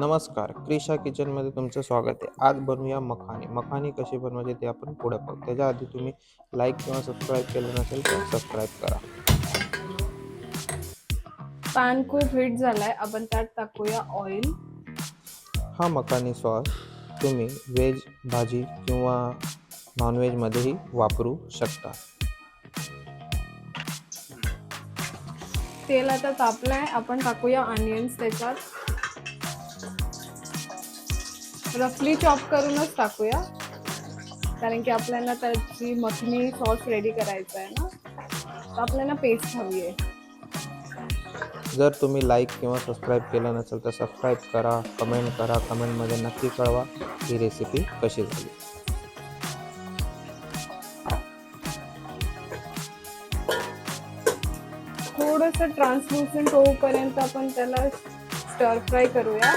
नमस्कार. क्रिशा किचनमध्ये तुमचं स्वागत आहे. आज बनवूया मखानी मखानी कशी बनवायची ते आपण पुढे पाहू. त्याच्या आधी तुम्ही लाईक किंवा सबस्क्राईब केलं नसेल तर सबस्क्राईब करा. पॅन खूप हीट झालाय. आपण त्यात टाकूया ऑइल हा मखानी सॉस तुम्ही व्हेज भाजी किंवा नॉनव्हेजमध्येही वापरू शकता. तेल आता तापलंय. आपण टाकूया ऑनियन्स त्याच्यात. रफली चॉप करूनच टाकूया. कारण की आपल्याला त्याची मखनी सॉस रेडी करायचा आहे ना. तर आपल्याला पेस्ट हवी आहे. जर तुम्ही लाईक किंवा सबस्क्राईब केलं नसेल तर सबस्क्राईब करा कमेंट करा कमेंटमध्ये नक्की कळवा ही रेसिपी कशी झाली. थोडंसं ट्रान्सलुसंट होऊपर्यंत आपण त्याला स्टर फ्राय करूया.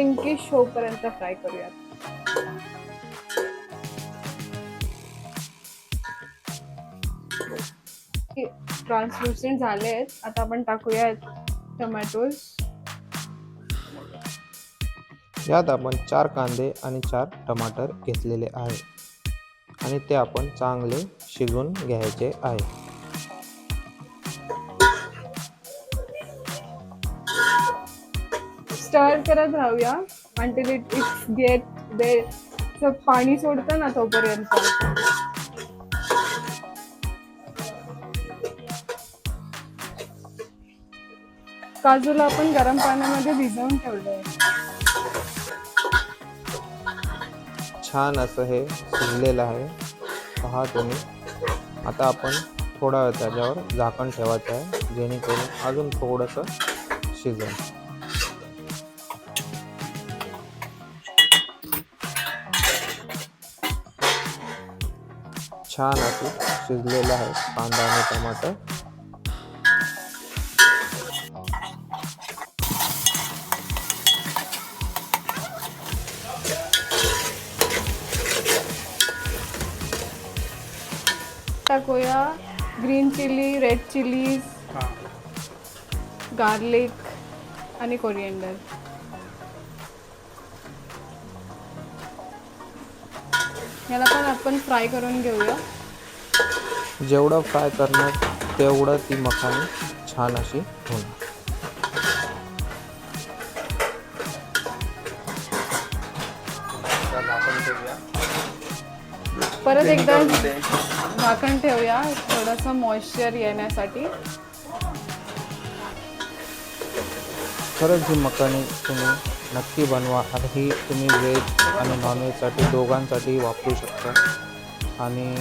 पिंकिश होपर्यंत फ्राय करूयात. ट्रान्सलुसंट झाले आहेत आता आपण टाकूया टमॅटोज यात आपण चार कांदे आणि चार टमाटर घेतलेले आहे आणि ते आपण चांगले शिजून घ्यायचे आहे स्टर करत राहूया until it it's get the पाणी सोडतं ना तोपर्यंत. काजूला आपण गरम पाण्यामध्ये भिजवून ठेवलंय. छान असं हे शिजलेलं आहे. पहा तुम्ही. आता आपण थोडा वेळ त्याच्यावर झाकण ठेवायचं आहे जेणेकरून अजून थोडंसं शिजेल. छान असं शिजलेलं आहे कांदा आणि टमाटर. टाकूया green chilli red chillies garlic आणि कोरिएंडर. याला पण आपण फ्राय करून घेऊया. जेवढं फ्राय करणार तेवढं ती मखानी छान अशी होणार परत एकदा झाकण ठेवूया थोडंसं मॉइश्चर येण्यासाठी. खरंच ही मखानी तुम्ही नक्की बनवा. आणि ही तुम्ही व्हेज आणि नॉनव्हेजसाठी दोघांसाठी वापरू शकता. आणि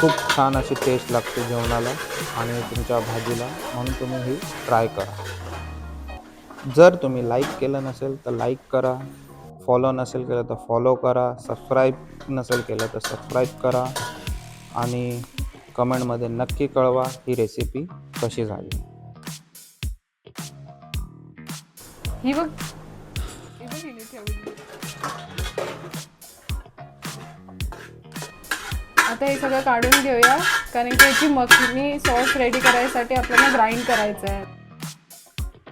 खूप छान अशी टेस्ट लागते जेवणाला आणि तुमच्या भाजीला. म्हणून तुम्ही ही ट्राय करा. जर तुम्ही लाईक केलं नसेल तर लाईक करा. फॉलो नसेल केलं तर फॉलो करा. सबस्क्राईब नसेल केलं तर सबस्क्राईब करा. आणि कमेंटमध्ये नक्की कळवा ही रेसिपी कशी झाली. ही बघ ही बघ हिने ठेवली आता हे सगळं काढून घेऊया कारण की याची मखनी सॉस रेडी करायसाठी आपल्याला ग्राइंड करायचं आहे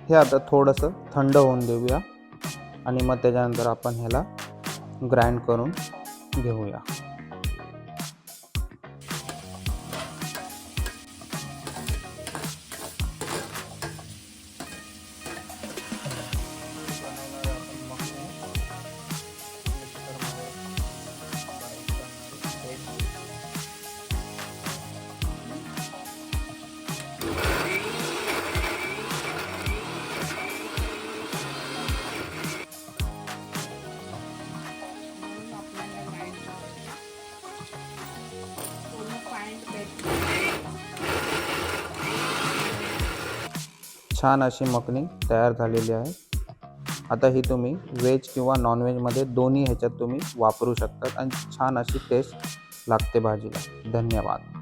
हे आता थोडंसं थंड होऊन देऊया आणि मग त्याच्यानंतर आपण ह्याला ग्राइंड करून घेऊया. छान अशी मखनी तयार झालेली आहे. आता ही तुम्ही व्हेज किंवा नॉनव्हेजमध्ये दोन्ही ह्याच्यात तुम्ही वापरू शकतात आणि छान अशी टेस्ट लागते भाजीला. धन्यवाद.